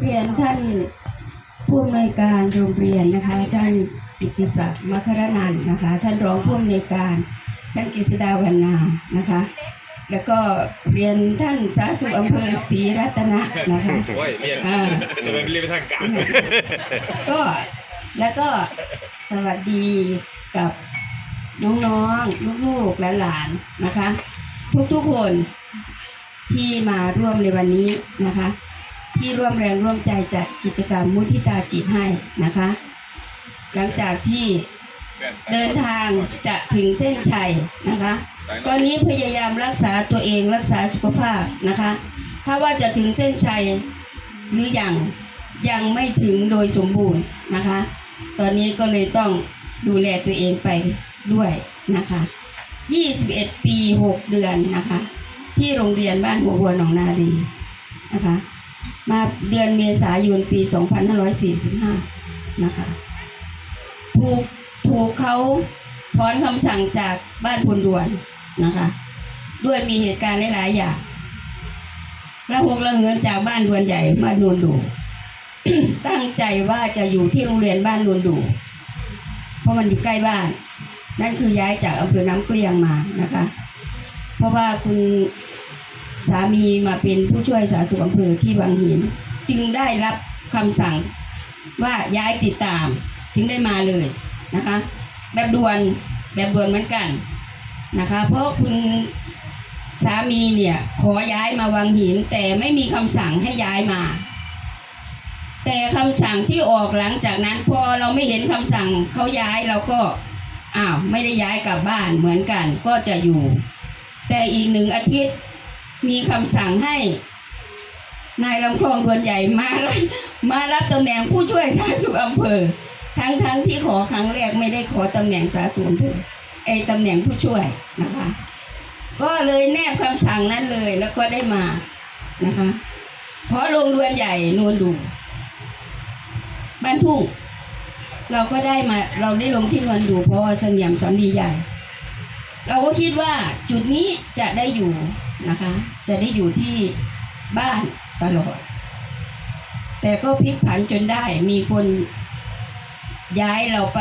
เรียนท่านผู้อำนวยการโรงเรียนนะคะ ท่านปิติศักดิ์มัคครนันท์นะคะ ท่านรองผู้อำนวยการ ท่านกฤษดาวันนานะคะ แล้วก็เรียนท่านสาธารณสุขอำเภอศรีรัตนะนะคะโอ้ยเรียนอ่าจะเป็นเรียนไปทางการก็แล้วก็สวัสดีกับน้องๆลูกๆหลานๆนะคะ ทุกๆคนที่มาร่วมในวันนี้นะคะ ที่ร่วมแรงร่วมใจจัดกิจกรรมมุทิตาจิตให้นะคะ หลังจากที่เดินทางจะถึงเส้นชัยนะคะ ตอนนี้พยายามรักษาตัวเองรักษาสุขภาพนะคะ ถ้าว่าจะถึงเส้นชัยหรือยังยังไม่ถึงโดยสมบูรณ์นะคะ ตอนนี้ก็เลยต้องดูแลตัวเองไปด้วยนะคะ 21 ปี 6 เดือนนะคะ ที่โรงเรียนบ้านหัววัวหนองนารีนะคะ มาเดือนเมษายนปี 2545 นะคะ ถูกถูกเขาถอนคำสั่งจากบ้านพลดวนนะคะ ด้วยมีเหตุการณ์หลาย ๆ อย่างระหกระเหินจากบ้านดวนใหญ่มาโนนดูตั้งใจว่าจะอยู่ที่โรงเรียนบ้านโนนดูเพราะมันอยู่ใกล้บ้าน นั่นคือย้ายจากอำเภอน้ำเกลียงมานะคะ เพราะว่าคุณ สามีมาเป็นผู้ช่วยสาธารณสุขอำเภอที่วังหิน จึงได้รับคำสั่งว่าย้ายติดตามถึงได้มาเลยนะคะ แบบด่วนแบบด่วนเหมือนกันนะคะ เพราะคุณสามีเนี่ยขอย้ายมาวังหิน แต่ไม่มีคำสั่งให้ย้ายมา แต่คำสั่งที่ออกหลังจากนั้น พอเราไม่เห็นคำสั่งเขาย้ายเราก็อ้าวไม่ได้ย้ายกลับบ้านเหมือนกันก็จะอยู่ แต่อีกหนึ่งอาทิตย์ มีคำสั่งให้ นายลำคลองดวนใหญ่มารับมารับตำแหน่งผู้ช่วยสาธารณสุขอำเภอ ทั้งทั้งที่ขอครั้งแรกไม่ได้ขอตำแหน่งสาธารณสุขอำเภอไอ้ตำแหน่งผู้ช่วยนะคะ ก็เลยแนบคำสั่งนั้นเลยแล้วก็ได้มานะคะขอลงดวนใหญ่นวลดูบ้านทุ่งเราก็ได้มาเราได้ลงที่นวลดูเพราะว่าเสงี่ยมสำลีใหญ่ เราก็คิดว่าจุดนี้จะได้อยู่นะคะ จะได้อยู่ที่บ้านตลอด แต่ก็พลิกผันจนได้มีคนย้ายเราไป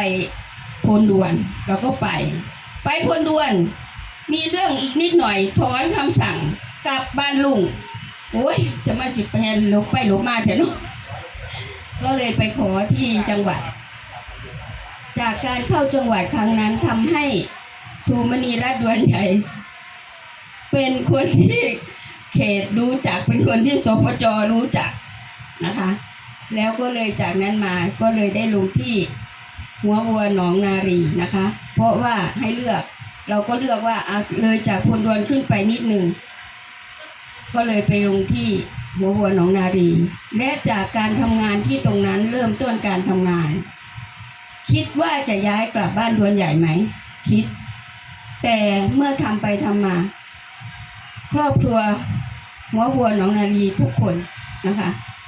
พลด่วน เราก็ไป ไปพลด่วน มีเรื่องอีกนิดหน่อยถอนคำสั่งกลับบ้านลุงโอ้ยจะมาสิบแปดลกไปลกมาเถอะเนาะก็เลยไปขอที่จังหวัด จากการเข้าจังหวัดครั้งนั้นทำให้ ครูมณีรัตดวนใหญ่ เป็นคนที่เขตรู้จักเป็นคนที่สพจรู้จักนะคะ แล้วก็เลยจากนั้นมาก็เลยได้ลงที่หัววัวหนองนารีนะคะ เพราะว่าให้เลือกเราก็เลือกว่าเลยจากพลดวนขึ้นไปนิดหนึ่งก็เลยไปลงที่หัววัวหนองนารี และจากการทำงานที่ตรงนั้นเริ่มต้นการทำงาน คิดว่าจะย้ายกลับบ้านดวนใหญ่ไหม คิด แต่เมื่อทำไปทำมา ครอบครัวหัววัวหนองนาลีทุกคนนะคะ